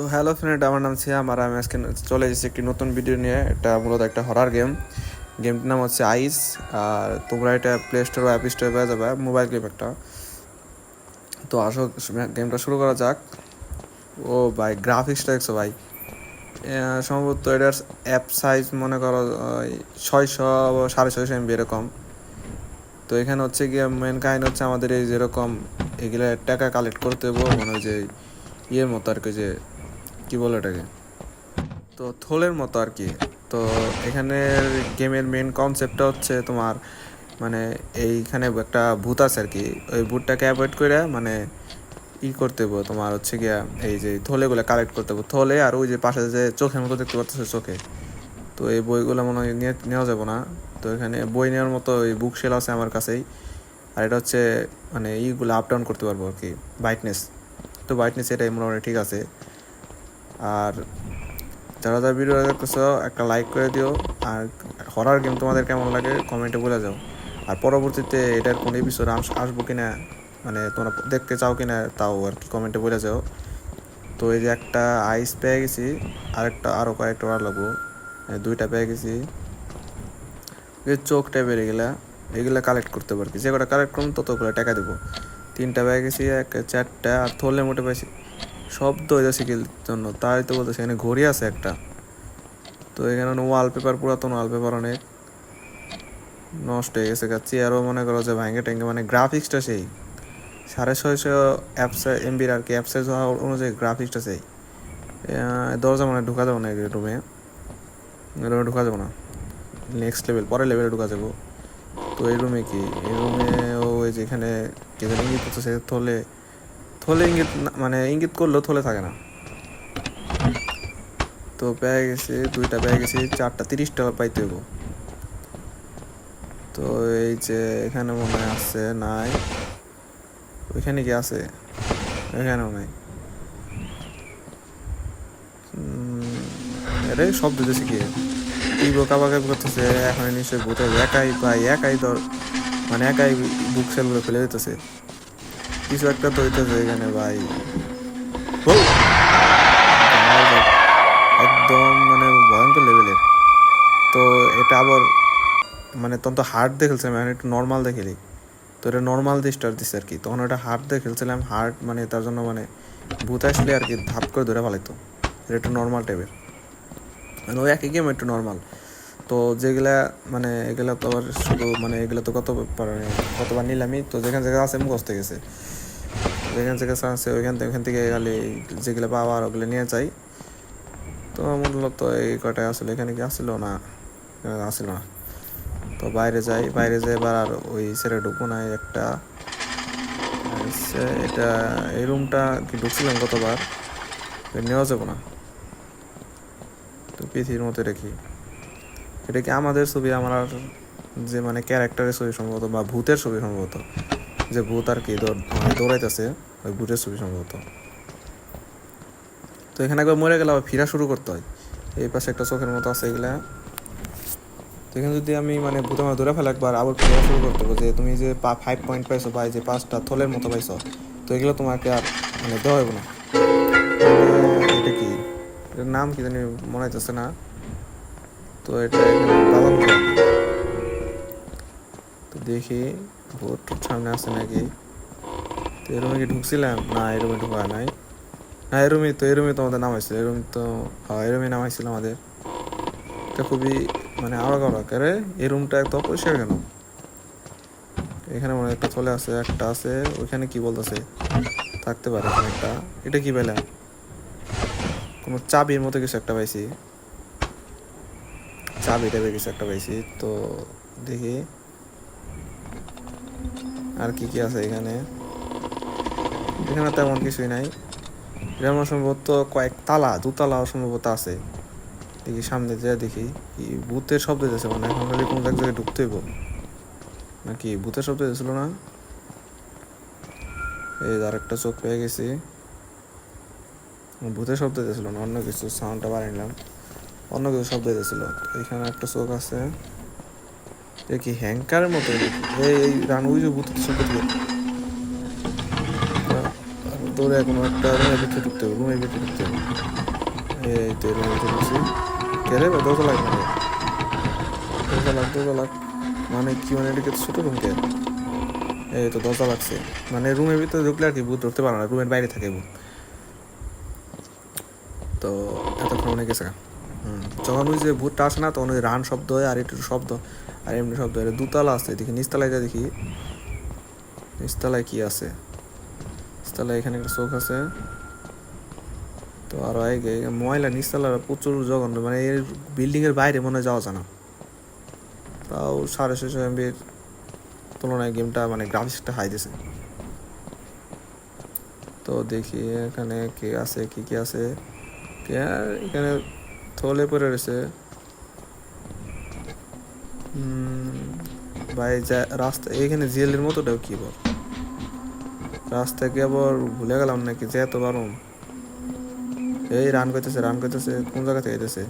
তো hello friend, আমার নাম সিয়াম আর আমি আজকে চলে এসেছি একটি নতুন ভিডিও নিয়ে। এটা মূলত একটা হরার গেম গেমটির নাম হচ্ছে আইস আর তোমরা এটা প্লে স্টোর বা অ্যাপ স্টোরে পেয়ে যাবে মোবাইল গেম একটা। তো আসো গেমটা শুরু করা যাক। ও ভাই গ্রাফিক্সটা দেখছ ভাই? সম্ভবত এটার অ্যাপ সাইজ মনে করো ছয়শো সাড়ে ছয়শো এমবি এরকম। তো এখানে হচ্ছে গিয়ে মেন কাহিনী হচ্ছে আমাদের এই যেরকম এগুলো টাকা কালেক্ট করতে হবে মানে যে ইয়ের মতো আর কি, যে কি বলে এটাকে? তো থোলের মতো আর কি। তো এখানে গেমের মেন কনসেপ্টটা হচ্ছে তোমার মানে এইখানে একটা ভূত আছে আর কি। ওই ভূতটাকে অ্যাভয়েড করে মানে ই করতে হব তোমার হচ্ছে গিয়া এই যে থলেগুলো কালেক্ট করতে হব থলে আর ওই যে পাশে যে চোখের মতো দেখতে পাচ্ছ চোখে। তো এই বইগুলো মনে হয় নিয়ে নেওয়া যাবে না। তো এখানে বই নেওয়ার মতো ওই বুক সেল আছে আমার কাছেই। আর এটা হচ্ছে মানে ইগুলো আপ ডাউন করতে পারব আর কি। ব্রাইটনেস তো ব্রাইটনেস এটাই মোটামুটি ঠিক আছে। আর যারা যারা ভিডিও দেখতেছো, একটা লাইক করে দিও। আর হরার গেম তোমাদের কেমন লাগে কমেন্টে বলে যাও। আর পরবর্তীতে এটার কোন এপিসোড আসব কিনা মানে তোমরা দেখতে চাও কিনা, তাও আর কি কমেন্টে বলে যাও। তো এই যে একটা আইস পেয়ে গেছি, আরেকটা আরও কয়েকটা বার লাগবো। দুইটা পেয়ে গেছি। এই চোখ টাইপের এগুলা কালেক্ট করতে পারি যে কটা কালেক্ট করুন ততগুলো টাকা দেবো। তিনটা পেয়ে গেছি, এক, চারটা, আর থলে মোটে পাইছি শব্দ হইতেছে কি জন্য? তাই তো বলতেছে, এখানে ঘড়ি আছে একটা। তো এখানে ওয়ালপেপার পুরাতন ওয়ালপেপার অনেক নষ্ট হয়ে গেছে। চেয়ারও মনে করো যে ভাঙ্গে ট্যাঙ্গে মানে গ্রাফিক্সটা সেই। সাড়ে ছয়শো অ্যাপস এমবির আর কি অ্যাপসের অনুযায়ী গ্রাফিক্সটা সেই। দরজা মানে ঢুকা যাব না রুমে রুমে ঢুকা যাব না? নেক্সট লেভেল পরের লেভেলে ঢুকা যাব। তো এই রুমে কি? এই রুমে ওই যেখানে কে যেন ইঙ্গিত করতেছে, থলে থলে ইঙ্গিত মানে ইঙ্গিত করলেও থলে থাকে না। তো পেয়ে গেছি, দুইটা পেয়ে গেছি, চারটা তিরিশ টাকা পাইতে হইব। তো এই যে এখানে মনে হয় আছে নাই, ওইখানে কি আছে? এখানেও নাই। এটাই সব দিতেছে কি? তুই বোকা বাকা করতেছে এখন নিশ্চয়ই ভূত। একাই ভাই একাই ধর মানে একাই বুক সেলগুলো ফেলে দিতেছে। কিছু একটা তো হইতেছে এখানে ভাই! একদম মানে ভয়ঙ্কর লেভেলের তো এটা আবার মানে তখন তো হার্ড দিয়ে খেলছিলাম, এখন একটু নর্মাল দিয়ে খেলি। তো এটা নর্মাল দিয়ে স্টার্ট দিচ্ছে আর কি। তখন ওটা হার্ড দিয়ে খেলছিলাম হার্ড মানে তার জন্য মানে ভূত আসলে আর কি ধাপ করে ধরে ফেলাইতো এটা একটু নর্মাল টাইপের মানে ওই একই গেম একটু নর্মাল তো যেগুলা মানে এগুলা তো আবার শুধু মানে এগুলো তো কত মানে কতবার নিলামই। তো যেখানে জায়গা আছে মুখস্থ গেছে। যেখানে জায়গা আছে ওইখান থেকে ওইখান থেকে খালি যেগুলো পাওয়া আর ওগুলো নিয়ে যাই। তো মূলত এই কটায় আসলে, এখানে কি আসছিল না? আসছিল না। তো বাইরে যাই বাইরে যাই এবার আর ওই সেরে ঢুকবো না একটা। এটা, এই রুমটা কি ঢুকছিলাম কতবার এটা নেওয়া যাব না। তো পৃথিবীর মতো রেখি এটা কি আমাদের ছবি, আমার যে মানে ক্যারেক্টারের ছবি সম্ভবত বা ভূতের ছবি সম্ভবত? যে ভূত আর কি মানে দৌড়াইতেছে, ওই ভূতের ছবি সম্ভবত। তো এখানে একবার মরে গেলে আবার ফিরা শুরু করতে হয়। এই পাশে একটা চোখের মতো আছে এগুলা। তো এখানে যদি আমি মানে ভূত আমার ধরে ফেলে একবার, আবার ফিরা শুরু করতে হবে যে তুমি যে ফাইভ পয়েন্ট পাইছো বা যে পাঁচটা থলের মতো পাইছো, তো এগুলো তোমাকে আর মানে দেওয়া হবে না। মানে এটা কি? এটার নাম কি জানি মনে হইতেছে না। তো এটা দেখি ভোট সামনে আছে নাকি? তো এই কি ঢুকছিলাম? না এই ঢুকা নাই। না এই তো এই তো আমাদের নামাইছিল এই রুম তো হ্যাঁ এই নামাইছিল আমাদের। এটা খুবই মানে আলাদা আরে, এই রুমটা এত অপরিষ্কার কেন? এখানে মনে একটা চলে আছে একটা আছে, ওইখানে কি বলতেছে? থাকতে পারে একটা। এটা কি পেলাম কোনো চাবির মতো কিছু একটা পাইছি। চাবি টাইপের কিছু একটা পাইছি, তো দেখি। আর কি কি আছে এখানে? এখানে তেমন কিছুই নাই। যেমন সম্ভবত কয়েক তালা দুতলা সম্ভবত আছে। দেখি সামনে যা দেখি। কি ভূতের শব্দ দিতেছে মানে এখন খালি কোনো এক জায়গায় ঢুকতে হইব। নাকি ভূতের শব্দ দিয়েছিল না? এই আর একটা চোখ পেয়ে গেছি। ভূতের শব্দ দিয়েছিল না, অন্য কিছু সাউন্ডটা বাড়িয়ে নিলাম। অন্য কিছু শব্দ দিয়েছিল এখানে একটা চোখ আছে। কি হ্যাঙ্কারের মতো এই রান, ওই যে শব্দ দিয়ে তোর এখন একটা রুমের ভিতরে ঢুকতে হবে রুমের ভিতরে ঢুকতে হবে। এই তো ভিতরে ঢুকছি। কে রে? দরজা লাগ না দরজা লাগ দরজা লাগ। মানে কি মানে এদিকে ছোট রুম কে? এই তো দরজা লাগছে। মানে রুমের ভিতরে ঢুকলে আর কি ভূত ধরতে পারে না, রুমের বাইরে থাকে ভূত। তো এতক্ষণ অনেক গেছে যখন ওই যে ভূতটা আসে না, তখন ওই রান শব্দ হয় আর একটু শব্দ, আর এমনি শব্দ হয়। দুতলা আছে দেখি নিচতলায় দেখি। নিচতলায় কি আছে? নিচতলায় এখানে একটা চোখ আছে। তো আরও ময়লা, নিচতলার প্রচুর জঘন্য মানে এর বিল্ডিং এর বাইরে মনে যাওয়া যায় না। তাও সাড়ে ছশো এমবির তুলনায় গেমটা মানে গ্রাফিক্সটা হাই দিছে। তো দেখি এখানে কে আছে, কি কি আছে। এখানে থলে পড়ে রয়েছে। ভাই, যা, রাস্তা, এখানে জেলের মতোটাও কি বল? রাস্তায় কি আবার ভুলে গেলাম নাকি? যে এত বারম এই রান করতেছে রান করতেছে, কোন জায়গা থেকে এসেছে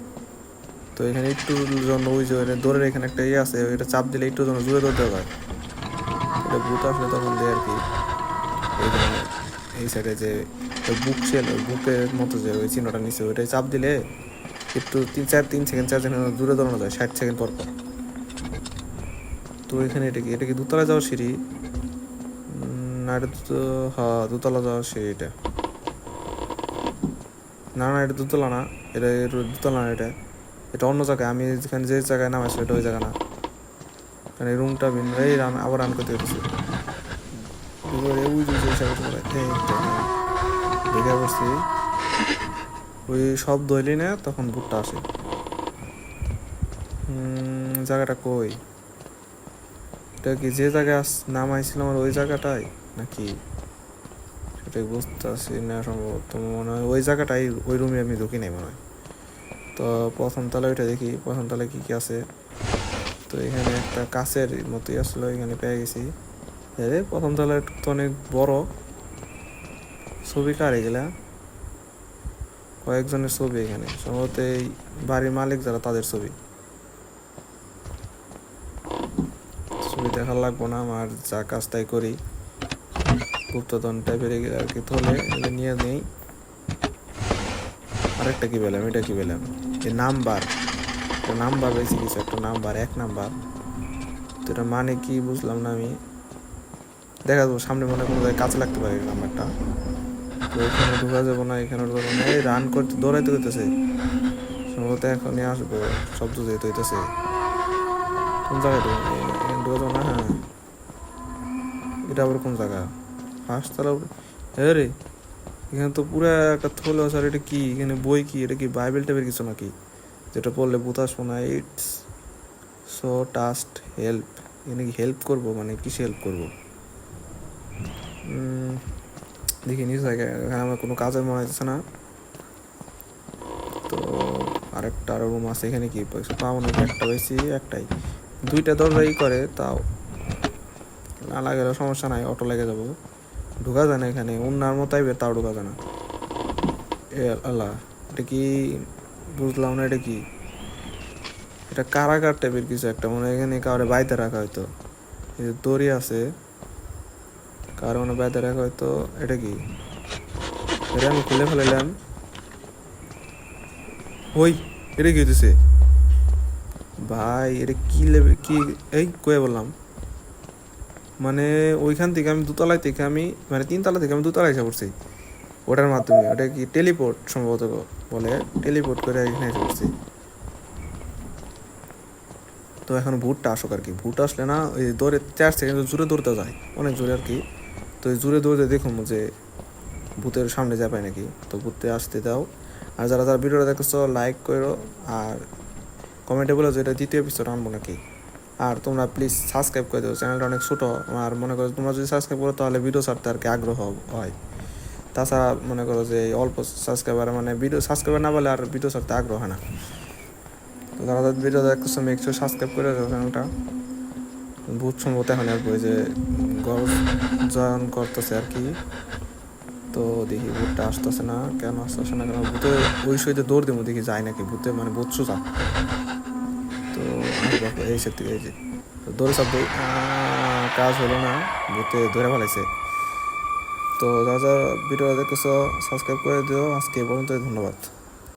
তো এখানে একটু জন্য ওই যে দৌড়ের এখানে একটা ইয়ে আছে, ওইটা চাপ দিলে একটু জন্য জুড়ে ধরতে হয়। এটা ভূত আসলে তখন দেয় আর কি। এই সাইডে যে বুক ছিল বুকের মতো যে ওই চিহ্নটা নিচে ওইটাই চাপ দিলে একটু তিন চার, তিন সেকেন্ড, চার সেকেন্ড দূরে দৌড়ানো যায়, ষাট সেকেন্ড পর পর। তো এখানে এটা কি এটা কি দুতলা যাওয়ার সিঁড়ি? না, এটা তো হ্যাঁ দুতলা যাওয়ার সিঁড়ি এটা। না না, এটা দুতলা না, এটা দুতলা না এটা। এটা অন্য জায়গায়, আমি যেখানে যে জায়গায় নামাইছি এটা ওই জায়গা না। কারণ এই রুমটা ভিন্ন এই রান আবার রান করতে হ্যাঁ। দেখে বসছি ওই সব হইলি না তখন ভুট্টা আসে। জায়গাটা কই? এটা কি যে জায়গায় আস- নামাইছিলাম আমার ওই জায়গাটাই নাকি? সেটাই বুঝতে পারছি না সম্ভবত মনে হয়। ওই জায়গাটাই, ওই রুমে আমি ঢুকি নাই মনে হয়। তো প্রথম তলা ওইটা দেখি, প্রথম তলায় কি কি আছে? তো এখানে একটা কাছের মতোই আসলো, এখানে পেয়ে গেছি। প্রথম তলায় তো অনেক বড়। ছবি কার এগুলা? কয়েকজনের ছবি এখানে। সম্ভবত এই বাড়ির মালিক যারা, তাদের ছবি। ছবি দেখার লাগবো না, আমার যা কাজ তাই করি। গুপ্তধন টাইপের আর কি থলে এগুলো নিয়ে নেই। আরেকটা কি পেলাম? এটা কি পেলাম? এই নাম্বার। একটা নাম্বার বেশি কিছু, একটা নাম্বার, এক নাম্বার। তো এটা মানে কি বুঝলাম না আমি। দেখা যাব সামনে মনে কোনো কাছে লাগতে পারে নাম্বারটা। এখানে ঢোকা যাব না, এখানে ঢোকা যাব না। এই রান করতে, দৌড়াইতে হইতেছে। সম্ভবত এখনই আসব, শব্দ যেতে হইতেছে। কোন জায়গায় ঢোকা যাব? না? হ্যাঁ। এটা আবার কোন জায়গা? পাঁচতলা হ্যাঁ রে, এখানে তো পুরো একটা থলে স্যার এটা কি? এখানে বই কি? এটা কি বাইবেল টাইপের কিছু নাকি? যেটা পড়লে বুতাস মনে হয় ইটস সো টাস্ট হেল্প এখানে কি হেল্প করব? মানে কিসে হেল্প করব? দেখি নিজ জায়গায় এখানে আমার কোনো কাজের মনে হচ্ছে না। তো আরেকটা আরও রুম আছে এখানে কি, পয়সা পাবো না একটা বেশি একটাই। দুইটা দরজাই করে, তাও না লাগলে সমস্যা নাই অটো লেগে যাব। ঢোকা যায় না এখানে অন্যার মতো আইবে তাও ঢোকা যায় না। এ আল্লাহ, এটা কি বুঝলাম না, এটা কি? এটা কারাগার টাইপের কিছু একটা মানে এখানে কাউরে বাইতে রাখা হয়তো এই যে দড়ি আছে কারও মানে বাইতে রাখা হয়তো এটা কি? এটা আমি খুলে ফেলাইলাম। ওই, এটা কি হইতেছে? ভাই, এটা কি লেবে কি এই কয়ে বললাম। মানে ওইখান থেকে আমি দুতলায় থেকে আমি মানে তিনতলা থেকে আমি দুতলায় এসে পড়ছি। ওটার মাধ্যমে। ওটা কি টেলিপোর্ট সম্ভবত বলে। টেলিপোর্ট করে এখানে এসে পড়ছি। তো এখন ভুটটা আসুক আর কি। ভুট আসলে না, ওই দৌড়ে চার সেকেন্ড জোরে দৌড়তে যায়। অনেক জোরে আর কি। তো জোরে দৌড়ে দেখুন যে ভূতের সামনে যা পায় নাকি। তো ভূতে আসতে দাও। আর যারা যারা ভিডিওটা দেখছ লাইক করো আর কমেন্টে বলো যে এটা দ্বিতীয় এপিসোড আনব নাকি। আর তোমরা প্লিজ সাবস্ক্রাইব করে দেবো চ্যানেলটা অনেক ছোটো। আর মনে করো তোমরা যদি সাবস্ক্রাইব করো, তাহলে ভিডিও ছাড়তে আর কি আগ্রহ হয়। তাছাড়া মনে করো যে অল্প সাবস্ক্রাইবার মানে ভিডিও সাবস্ক্রাইবার না বলে আর ভিডিও ছাড়তে আগ্রহ হয় না। তো যারা যারা ভিডিও মেক শিওর সাবস্ক্রাইব করে দেবো চ্যানেলটা ভূত সম্ভবত এখন আর যে গর্ভ জয়ন করতেছে আর কি। তো দেখি ভূতটা আসতেছে না। কেন আসতেছে না কেন? ভূতে ওই সইতে দৌড় দেবো দেখি যায় নাকি? ভূতে মানে ভূত সোজা। তো এই সে থেকে, এই যে। দৌড়ে সব কাজ হলো না, ভূতে ধরে ফেলাইছে। তো যারা ভিডিও দেখতেছো সাবস্ক্রাইব করে দিও। আজকে এই পর্যন্তই, ধন্যবাদ।